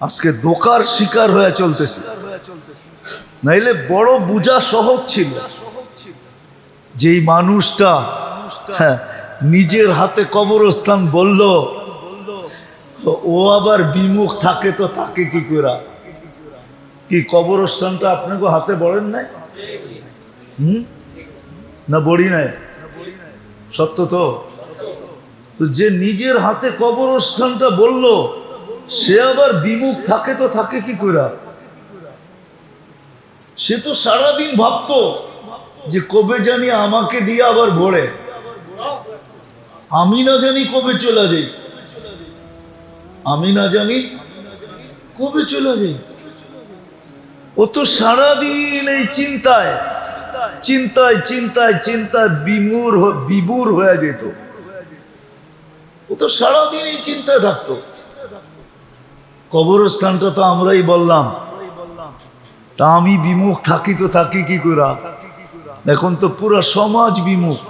আজকে দোকার শিকার হয়ে চলতেছে। নাইলে বড় বুঝা সহজ ছিল যেই মানুষটা হ্যাঁ, নিজের হাতে কবরস্থান বলল ও আবার বিমুখ থাকে তো থাকে কি করা কি কবরস্থানটা আপনাকে হাতে বলেন নাই? হুম? না বড়ি নাই? সত্য তো? তো যে নিজের হাতে কবরস্থানটা বলল সে আবার বিমুখ থাকে তো থাকে কি করা সে তো সারাদিন ভাবতো যে কবে জানি আমাকে দিয়ে আবার ভরে। আমি না জানি কবে চলে যাই। আমি না জানি কবে চলে যাই। ও তো সারাদিন এই চিন্তায় চিন্তায় চিন্তায় চিন্তায় বিমূর বিবুর হয়ে যেত। ও তো সারাদিন এই চিন্তায় থাকতো। কবরস্থানটা তো আমরাই বললাম। তা আমি বিমুখ থাকি তো থাকি কি করা এখন তো পুরো সমাজ বিমুখ।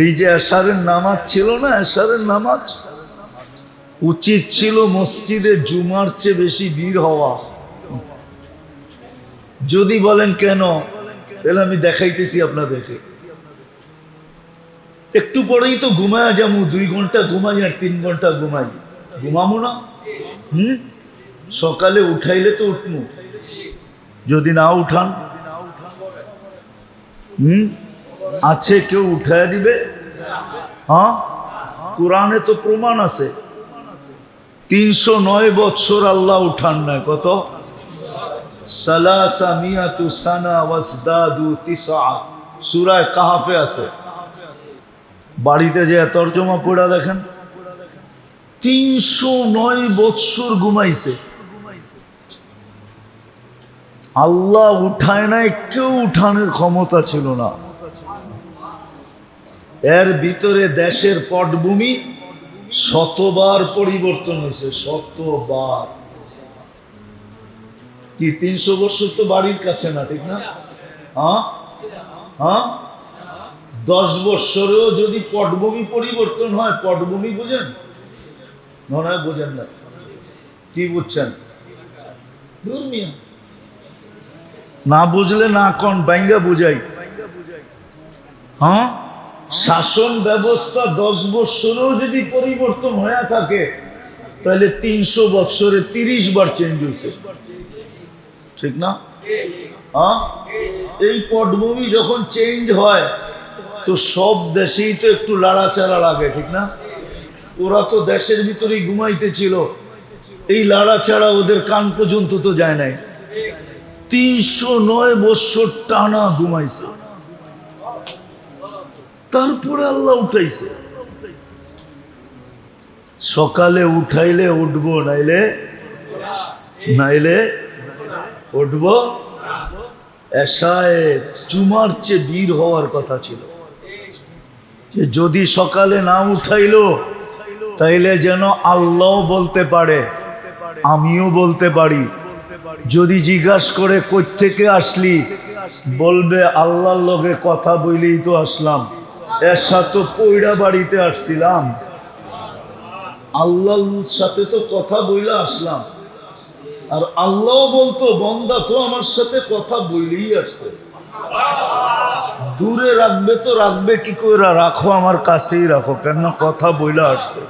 এই যে এশারের নামাজ ছিল না, এশারের নামাজ? উচিত ছিল মসজিদে জুমার চেয়ে বেশি ভিড় হওয়া। যদি বলেন কেন, তাহলে আমি দেখাইতেছি আপনাদেরকে। একটু পরেই তো ঘুমায় যাব, দুই ঘণ্টা ঘুমাই আর তিন ঘণ্টা ঘুমাই। ঘুমামো না? হুম? সকালে উঠাইলে তো উঠমু। যদি না উঠান। হুম? আছে, কেউ উঠায় দিবে? হ্যাঁ? কোরআনে তো প্রমাণ আছে। তিনশো নয় বৎসর আল্লাহ উঠান না কত? সূরায় কাহাফে আছে। বাড়িতে যে তর্জমা পড়া দেখেন? তিনশো নয় বৎসর ঘুমাইছে। আল্লাহ উঠায় নাই, কেউ উঠানোর ক্ষমতা ছিল না। এর ভিতরে দেশের পটভূমি শতবার পরিবর্তন হয়েছে, শতবার। কি, তিনশো বছর তো বাড়ির কাছে না, ঠিক না? হ্যাঁ? হ্যাঁ? দশ বৎসরেও যদি পটভূমি পরিবর্তন হয়, পটভূমি বুঝেন? মনে হয় বোঝেন না। কি বুঝছেন? না বুঝলে না কোন ব্যাঙ্গা বুঝাই। হ্যাঁ? শাসন ব্যবস্থা দশ বৎসরেও যদি পরিবর্তন হয়ে থাকে তাহলে তিনশো বৎসরে তিরিশ বার চেঞ্জ হয়েছে। ঠিক না? হ্যাঁ? এই পটভূমি যখন চেঞ্জ হয় তো সব দেশেই তো একটু লাড়াচাড়া লাগে ঠিক না? ওরা তো দেশের ভিতরেই ঘুমাইতেছিল এই লাড়া ছাড়া ওদের কান পর্যন্ত তো যায় নাই। তিনশো নয় বৎসর টানা ঘুমাইছে। তারপরে আল্লাহ উঠাইছে। সকালে উঠাইলে উঠবো, নাইলে নাইলে উঠবো। এসায় চুমার চেয়ে বীর হওয়ার কথা ছিল। যদি সকালে না উঠাইলো তাইলে যেন আল্লাহ বলতে পারে, আমিও বলতে পারি। যদি জিজ্ঞাস করে থেকে আসলি, বলবে আল্লাহর লগে কথা বইলেই তো আসলাম। এর সাথে পৈরা বাড়িতে আসছিলাম। আল্লাহর সাথে তো কথা বইলা আসলাম। আর আল্লাহ বলতো, বন্দা তো আমার সাথে কথা বইলেই আসছে দূরে রাখবে তো রাখবে, কি করে রাখো, আমার কাছেই রাখো, কেন কথা বইলা আসছে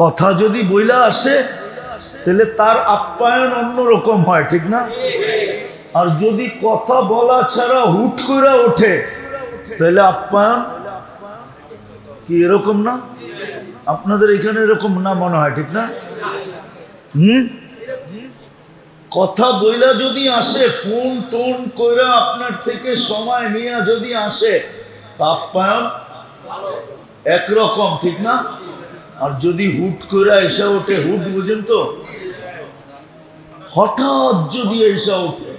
কথা যদি বইলা আসে, তাহলে তার আপ্যায়ন অন্যরকম হয়, ঠিক না? আর যদি কথা বলা ছাড়া হুট করে ওঠে, তাহলে আপ্যায়ন কি এরকম না? আপনাদের এখানে এরকম না মনে হয়, ঠিক না? হুম? কথা বইলা যদি আসে, ফোন টোন কইরা আপনার থেকে সময় নিয়ে যদি আসে আপ্যায়ন একরকম, ঠিক না? আর যদি হুট করে এসে ওঠে, হুট বুঝেন তো? হঠাৎ যদি এসে ওঠে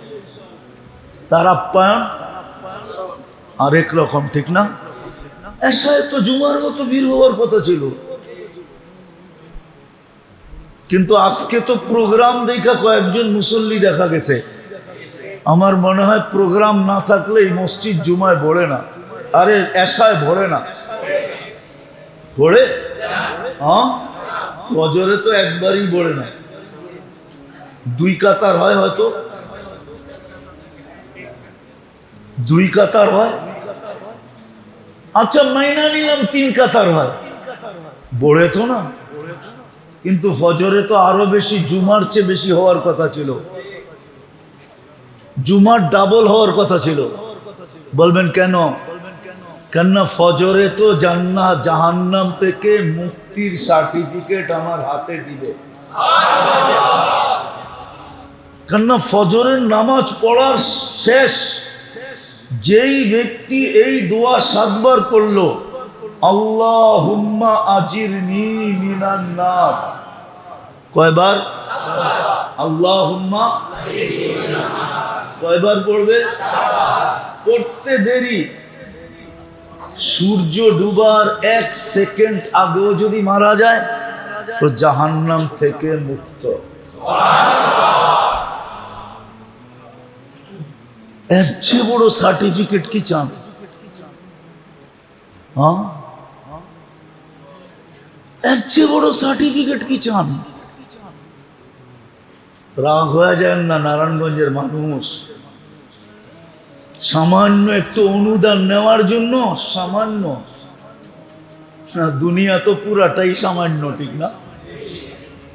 তার আপ্যায়ন আরেক রকম, ঠিক না? এসায় তো জুমার মতো বীর হওয়ার কথা ছিল। কিন্তু আজকে তো প্রোগ্রাম দেখা কয়েকজন মুসল্লি দেখা গেছে। আমার মনে হয় প্রোগ্রাম না থাকলে এই মসজিদ জুমায় ভরে না। আরে, এসায় ভরে না। ভরে? হ্যাঁ? তো একবারই পড়ে না। দুই কাতার হয় হয়তো। দুই কাতার হয়। আচ্ছা মাইনা নিলাম, তিন কাতার হয়। বড়ে তো না। কিন্তু ফজরে তো আরও বেশি, জুমার চেয়ে বেশি হওয়ার কথা ছিল। জুমার ডাবল হওয়ার কথা ছিল। বলবেন কেন? কেননা ফজরে তো জান্না জাহান্নাম থেকে মুক্তির সার্টিফিকেট আমার হাতে দিবে। কেননা ফজরের নামাজ পড়ার শেষ, যেই ব্যক্তি এই দোয়া সাতবার পড়ল আল্লাহ হুম্মা আজির মিনান্নার কয়বার? আল্লাহ হুম্মা কয়বার পড়বে? পড়তে দেরি। সূর্য ডুবার এক সেকেন্ড আগেও যদি মারা যায়, তো জাহান্নাম থেকে মুক্ত। এর চেয়ে বড় সার্টিফিকেট কি চান? হ্যাঁ? এর চেয়ে বড় সার্টিফিকেট কি চান? রাগ হয়ে যায় না নারায়ণগঞ্জের মানুষ? সামান্য একটু অনুদান নেওয়ার জন্য সামান্য। দুনিয়া তো পুরাটাই সামান্য, ঠিক না?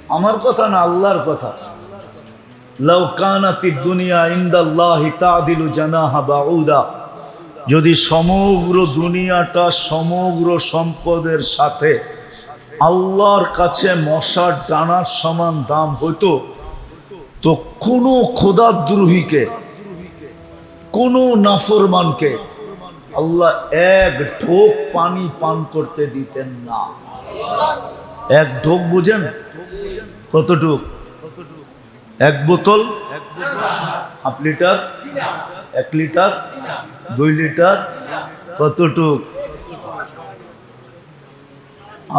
আমার কথা না, আল্লাহর কথা। লাউ কানাতি দুনিয়া ইন্দাল্লাহি তাদিলু জানাহা বাউদা। যদি সমগ্র দুনিয়াটা সমগ্র সম্পদের সাথে আল্লাহর কাছে মশার ডানার সমান দাম হতো তো কোনো খোদাদ্রোহীকে কোনো নাফরমানকে আল্লাহ এক ঢোক পানি পান করতে দিতেন না। এক ঢোক বুঝেন? কতটুক? এক বোতল? Half litre? এক লিটার? দুই লিটার? কতটুক?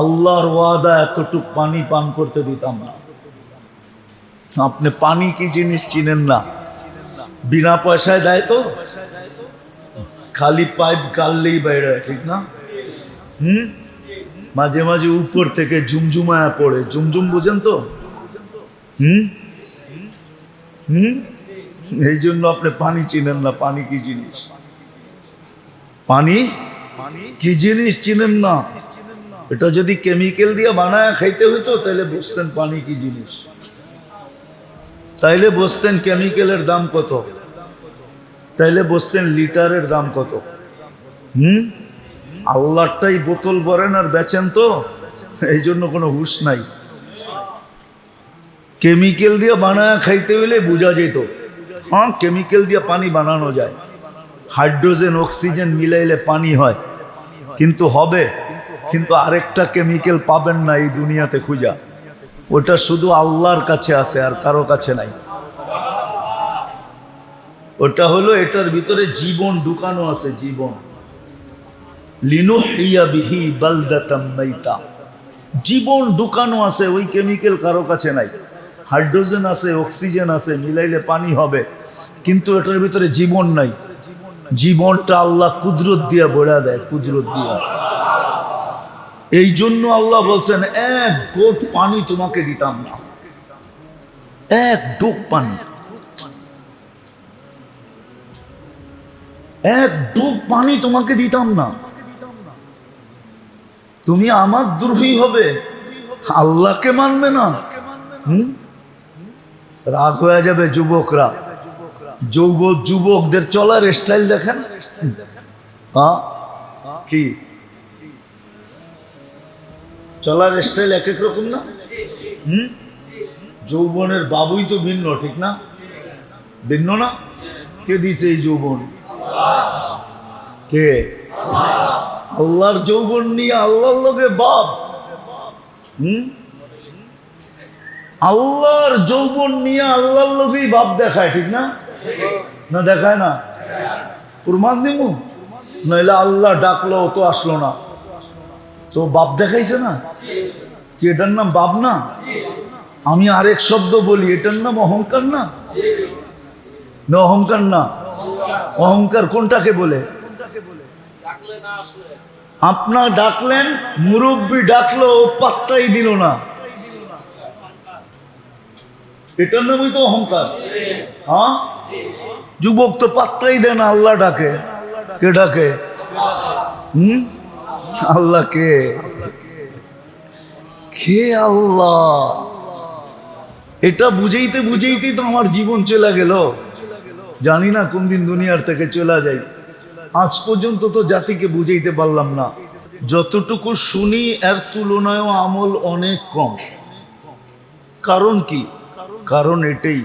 আল্লাহর ওয়াদা এতটুক পানি পান করতে দিতাম না। আপনি পানি কি জিনিস চিনেন না? বিনা পয়সায় দেয় তো? খালি পাইপ গাললেই বাইরে ঠিক না? হুম? মাঝে মাঝে উপর থেকে ঝুমঝুমায়া পড়ে। ঝুমঝুম বুঝেন তো? হুম? হুম? এই জন্য আপনি পানি চিনেন না। পানি কি জিনিস? পানি? কি জিনিস চিনেন না? এটা যদি কেমিক্যাল দিয়ে বানায় খাইতে হতো তাহলে বুঝতেন পানি কি জিনিস। তাইলে বসতেন কেমিক্যালের দাম কত? তাইলে বসতেন লিটারের দাম কত? হুম? আল্লাহটাই বোতল ভরেন আর বেচেন তো? এই জন্য কোনো হুশ নাই। কেমিক্যাল দিয়ে বানায় খাইতে হইলে বোঝা যেত। হ্যাঁ কেমিক্যাল দিয়ে পানি বানানো যায়। হাইড্রোজেন অক্সিজেন মিলাইলে পানি হয়। কিন্তু হবে। কিন্তু আরেকটা কেমিক্যাল পাবেন না এই দুনিয়াতে খুঁজা। ওটা শুধু আল্লাহর কাছে আছে আর কারও কাছে নাই। ওটা হলো এটার ভিতরে জীবন ঢুকানো আছে, জীবন। লিনুহিয়া বিহি বালদাতাম জীবন ঢুকানো আছে, ওই কেমিক্যাল কারও কাছে নাই। হাইড্রোজেন আছে, অক্সিজেন আছে, মিলাইলে পানি হবে, কিন্তু এটার ভিতরে জীবন নাই। জীবনটা আল্লাহ কুদরত দিয়া বড়া দেয়, কুদরত দিয়া। এই জন্য আল্লাহ বলছেন, এক গোট পানি তোমাকে দিতাম না। এক ডোক পানি। এক ডোক পানি তোমাকে দিতাম না। তুমি আমার দ্রোহী হবে। আল্লাহকে মানবে না। রাগ হয়ে যাবে যুবকরা। যুবক যুবকদের চলার স্টাইল দেখেন। কি? চলার স্টাইল এক এক রকম না? হুম? যৌবনের বাবুই তো ভিন্ন, ঠিক না? ভিন্ন না? কে দিছে এই যৌবন? কে? আল্লাহর যৌবন নিয়ে আল্লাহর লোকে বাপ। হুম? আল্লাহর যৌবন নিয়ে আল্লাহর লোকেই বাপ দেখায়, ঠিক না? না দেখায় না? প্রমাণ দিমু? নইলে আল্লাহ ডাকলো তো আসলো না। তো বাপ দেখাইছে না? কি এটার নাম বাপ না? আমি আরেক শব্দ বলি, এটার নাম অহংকার না? না, অহংকার না। অহংকার কোনটাকে বলে? আপনার ডাকলেন, মুরব্বী ডাকলো পাত্তাই দিল না। এটার নামই তো অহংকার। হ্যাঁ? যুবক তো পাত্তাই দেয় না, আল্লাহ ডাকে। কে ডাকে? হুম? আল্লাহ কে? কে আল্লাহ? এটা বুঝেইতে বুঝেইতেই তো আমার জীবন চলে গেল। জানি না কোন দিন দুনিয়ার থেকে চলে যাই। আজ পর্যন্ত তো জাতিকে বুঝাইতে পারলাম না। যতটুকু শুনি, এর তুলনায়ও আমল অনেক কম। কারণ কি? কারণ এটাই।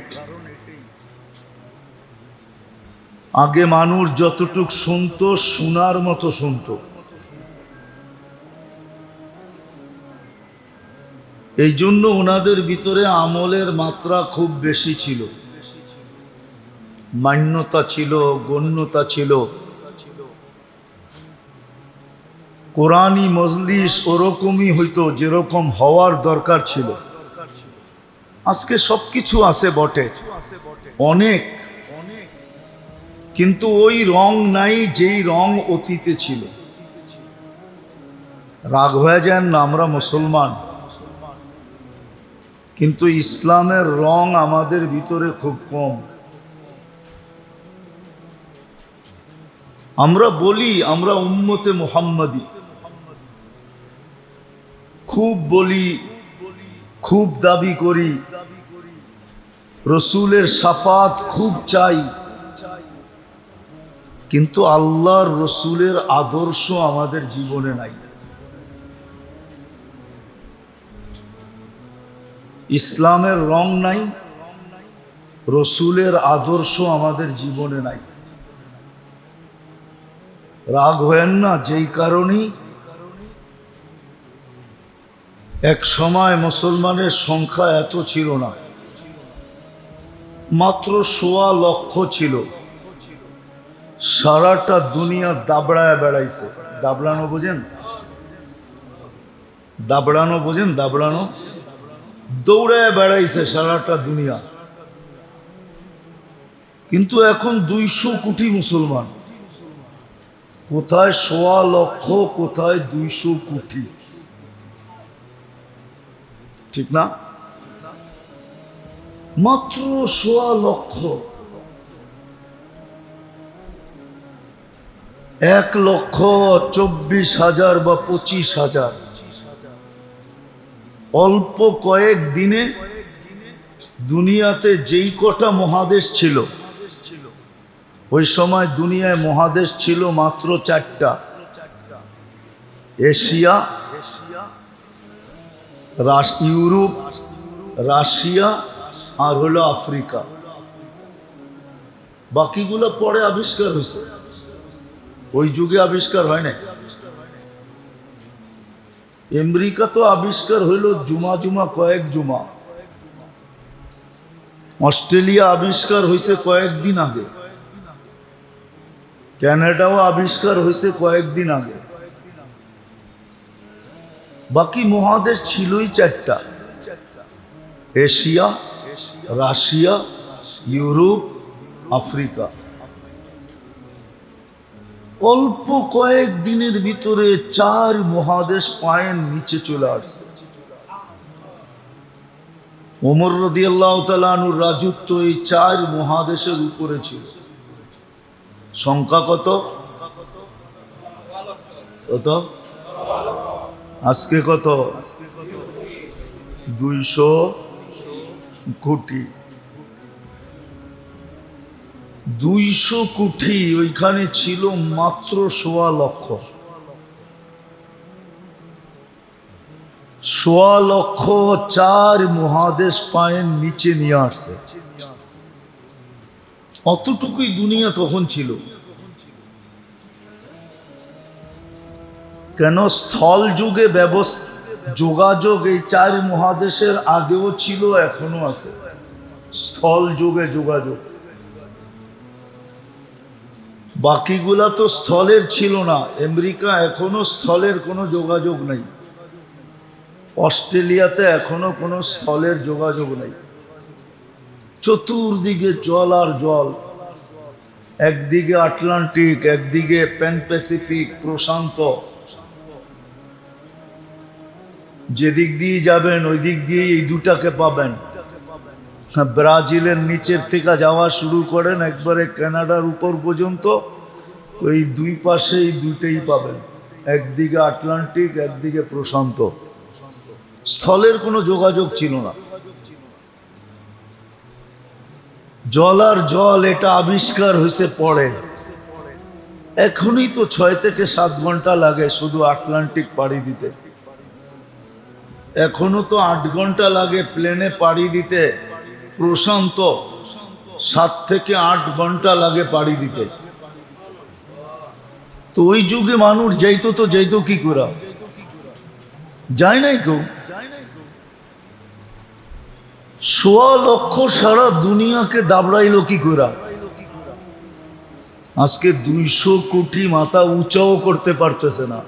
আগে মানুষ যতটুক শুনতো, শোনার মতো শুনতো। এই জন্য ওনাদের ভিতরে আমলের মাত্রা খুব বেশি ছিল। মান্যতা ছিল, গণ্যতা ছিল। কোরআনী মজলিস ওরকমই হইতো, যেরকম হওয়ার দরকার ছিল। আজকে সব কিছু আছে বটে। অনেক। কিন্তু ওই রং নাই যেই রং অতীতে ছিল। রাগ হয়ে যান না, আমরা মুসলমান। কিন্তু ইসলামের রং আমাদের ভিতরে খুব কম। আমরা বলি, আমরা উম্মতে মোহাম্মদী। খুব বলি, খুব দাবি করি। রসুলের সাফাত খুব চাই। কিন্তু আল্লাহর রসুলের আদর্শ আমাদের জীবনে নাই। ইসলামের রং নাই, রসুলের আদর্শ আমাদের জীবনে নাই। রাগ হয়েন না, যেই কারণেই এক সময় মুসলমানের সংখ্যা এত ছিল না। মাত্র সোয়া লক্ষ ছিল। সারাটা দুনিয়া দাবড়ায় বেড়াইছে। দাবড়ানো বোঝেন? দাবড়ানো বোঝেন? দাবড়ানো দৌড়ায় বেড়াইছে সারাটা দুনিয়া। কিন্তু এখন দুইশো কোটি মুসলমান। কোথায় সোয়া লক্ষ, কোথায় দুইশো কোটি? ঠিক না? মাত্র সোয়া লক্ষ। এক লক্ষ চব্বিশ হাজার বা পঁচিশ হাজার। অল্প কয়েক দিনে দুনিয়াতে যেই কটা মহাদেশ ছিল, ওই সময় দুনিয়ায় মহাদেশ ছিল মাত্র চারটা। এশিয়া ইউরোপ, রাশিয়া আর হলো আফ্রিকা। বাকিগুলো পরে আবিষ্কার হয়েছে। ওই যুগে আবিষ্কার হয় না আমেরিকা তো আবিষ্কার হইল জুমা জুমা, কয়েক জুমা। অস্ট্রেলিয়া আবিষ্কার হয়েছে কয়েকদিন আগে। ক্যানাডাও আবিষ্কার হয়েছে কয়েকদিন আগে। বাকি মহাদেশ ছিলই চারটা। Asia, Russia, Europe, Africa. অল্প কয়েক দিনের ভিতরে চার মহাদেশ পায়ের নিচে চলে আসছে। ওমর রদি আল্লাহ তালুর রাজত্ব এই চার মহাদেশের উপরে ছিল। সংখ্যা কত? কত? আজকে কত? দুইশো কোটি। দুইশো কোটি ওইখানে ছিল মাত্র সোয়া লক্ষ। সোয়া লক্ষ চার মহাদেশ পায়ের নিচে নিয়ে আসছে। অতটুকুই দুনিয়া তখন ছিল। কেন স্থল যুগে ব্যবস্থা যোগাযোগ এই চার মহাদেশের আগেও ছিল, এখনও আছে। স্থল যুগে যোগাযোগ। বাকিগুলা তো স্থলের ছিল না। আমেরিকা এখনও স্থলের কোনো যোগাযোগ নেই। অস্ট্রেলিয়াতে এখনও কোনো স্থলের যোগাযোগ নেই। চতুর্দিকে জল আর জল। একদিকে আটলান্টিক, একদিকে প্যান প্যাসিফিক প্রশান্ত। যেদিক দিয়ে যাবেন ওই দিক দিয়ে এই দুটাকে পাবেন। ব্রাজিলের নিচের থেকে যাওয়া শুরু করেন একবারে কানাডার উপর পর্যন্ত। তো এই দুই পাশে এই দুইটাই পাবেন। একদিকে আটলান্টিক, একদিকে প্রশান্ত। স্থলের কোনো যোগাযোগ ছিল না। জল আর জল এটা আবিষ্কার হয়েছে পরে। এখনই তো ছয় থেকে সাত ঘণ্টা লাগে শুধু আটলান্টিক পাড়ি দিতে। এখনও তো আট ঘণ্টা লাগে প্লেনে পাড়ি দিতে। প্রশান্ত, সাত থেকে আট ঘণ্টা লাগে পাড়ি দিতে। তো ওই যুগে মানুষ যাইতো তো যাইতো কি করা? যায় নাই কেউ? সোয়া লক্ষ সারা দুনিয়াকে দাবড়াইলো কি করা? আজকে দুইশো কোটি মাথা উঁচাও করতে পারতেছে না।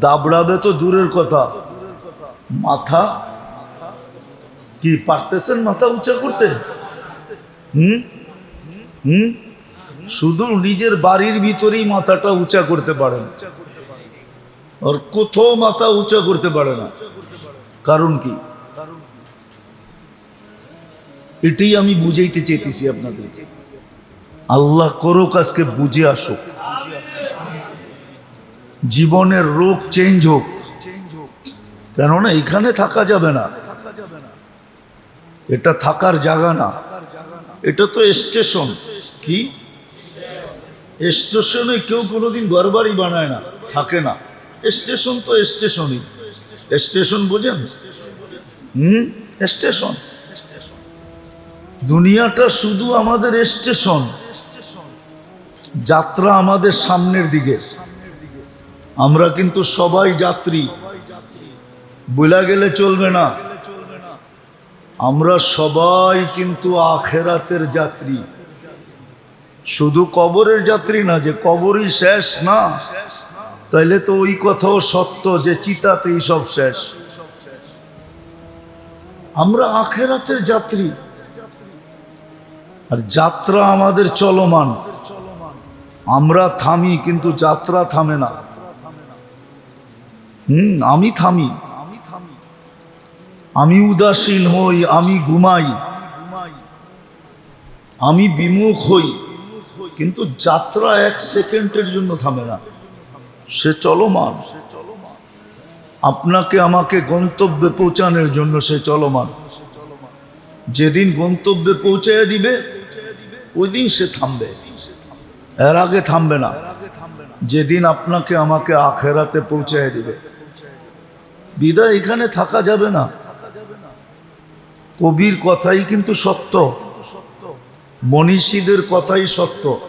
দাবড়াবে তো দূরের কথা। মাথা কি পারতেছেন মাথা উঁচা করতে? হুম? হুম? শুধু নিজের বাড়ির ভিতরেই মাথাটা উঁচা করতে পারেন। আর কোথাও মাথা উঁচা করতে পারে না। কারণ কি? এটাই আমি বুঝাইতে চাইতেছি আপনাদের। আল্লাহ করো কাজকে বুঝে আসুক। জীবনের রোগ চেঞ্জ হোক। কেননা এখানে থাকা যাবে না থাকা যাবে না। এটা থাকার জায়গা না। এটা তো স্টেশন। কি? স্টেশনে কেউ কোনোদিন ঘরবাড়ি বানায় না, থাকে না। স্টেশন তো স্টেশনই। স্টেশন বোঝেন? হুম? স্টেশন। দুনিয়াটা শুধু আমাদের স্টেশন। যাত্রা আমাদের সামনের দিকে। আমরা কিন্তু সবাই যাত্রী। বইলা গেলে চলবে না। আমরা সবাই কিন্তু আখেরাতের যাত্রী। শুধু কবরের যাত্রী না, যে কবরই শেষ না? তাইলে তো ওই কথাও সত্য যে চিতাতেই সব শেষ। আমরা আখেরাতের যাত্রী। আর যাত্রা আমাদের চলমান। আমরা থামি, কিন্তু যাত্রা থামে না। হুম, আমি থামি। আমি উদাসীন হই, আমি ঘুমাই। আমি বিমুখ হই, কিন্তু যাত্রা এক সেকেন্ডের জন্য থামে না। সে চলমান। আপনাকে আমাকে গন্তব্যে পৌঁছানোর জন্য সে চলমান। যেদিন গন্তব্যে পৌঁছে দিবে ওই দিন সে থামবে। এর আগে থামবে না। যেদিন আপনাকে আমাকে আখেরাতে পৌঁছে দিবে। বিদায় এখানে থাকা যাবে না। কবির কথাই কিন্তু সত্য। মনীষীদের কথাই সত্য।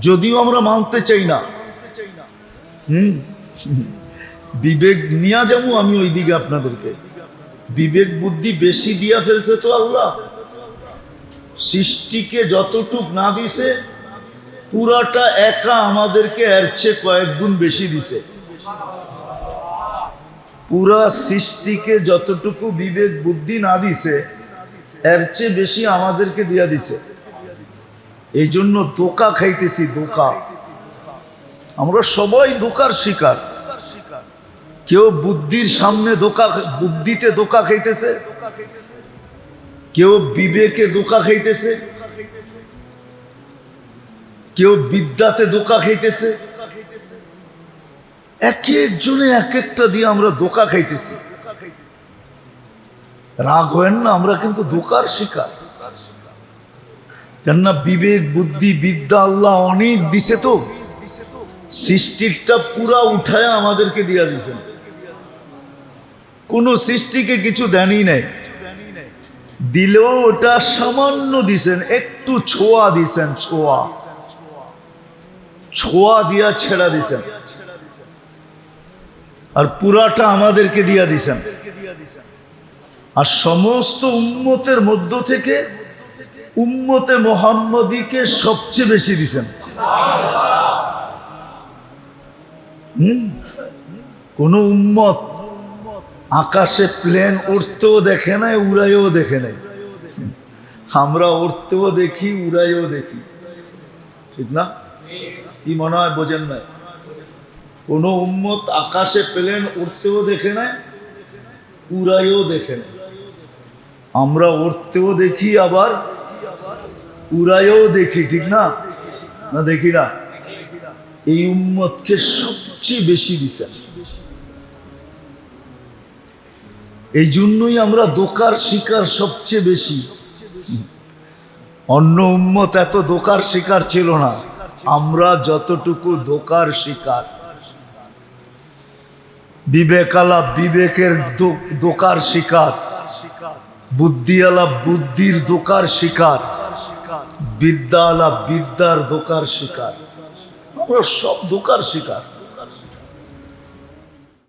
যদিও আমরা মানতে চাই না। হুম? বিবেক নিয়ে যাব আমি ওই দিকে আপনাদেরকে। বিবেক বুদ্ধি বেশি দিয়া ফেলছে তো আল্লাহ। সৃষ্টিকে যতটুক না দিছে, পুরাটা একা আমাদেরকে এর চেয়ে কয়েক গুণ বেশি দিছে। পুরা সৃষ্টিকে যতটুকু বিবেক, বুদ্ধি না দিছে, এর চেয়ে বেশি আমাদেরকে দিয়া দিছে। এই জন্য দোকা খাইতেছি দোকা আমরা সবাই দোকার শিকার। কেউ বুদ্ধির সামনে দোকা বুদ্ধিতে দোকা খাইতেছে, কেউ বিবেকে দোকা খাইতেছে, কেউ বিদ্যাতে দোকা খাইতেছে। এক একজনে এক একটা দিয়ে আমরা দোকা খাইতেছি। রাগ হয় না, আমরা কিন্তু শিকার। বিবেক, বুদ্ধি, বিদ্যা আল্লাহ অনেক দিছে তো। পুরা উঠায় আমাদেরকে দিয়া দিয়েছেন। কোন সৃষ্টিকে কিছু দেনই নাই। দিলেও ওটা সামান্য দিছেন, একটু ছোঁয়া দিছেন, ছোঁয়া। ছোঁয়া দিয়া ছেড়া দিছেন। আর পুরাটা আমাদেরকে দিয়া দিছেন। আর সমস্ত উম্মতের মধ্য থেকে উম্মতে মোহাম্মদীকে সবচেয়ে বেশি দিছেন। কোন উম্মত আকাশে প্লেন উড়তেও দেখে নাই উড়াইও দেখে নাই। আমরা উড়তেও দেখি উড়াইও দেখি। ঠিক না? কি মনে হয় বোঝেন না কোন উম্মত আকাশে প্লেন উড়তেও দেখে নাই উড়াইও দেখে নাই। আমরা উঠতেও দেখি আবার উড়াইও দেখি, ঠিক না? না দেখি না? এই উম্মতকে সবচেয়ে বেশি দিছেন এই জন্যই আমরা দোকার শিকার সবচেয়ে বেশি। অন্য উম্মত এত দোকার শিকার ছিল না। আমরা যতটুকু দোকার শিকার বিবেকালা বিবেকের দোকার শিকার। বুদ্ধিওয়ালা বুদ্ধির দোকার শিকার। বিদ্যাওয়ালা বিদ্যার দোকার শিকার। সব দোকার শিকার।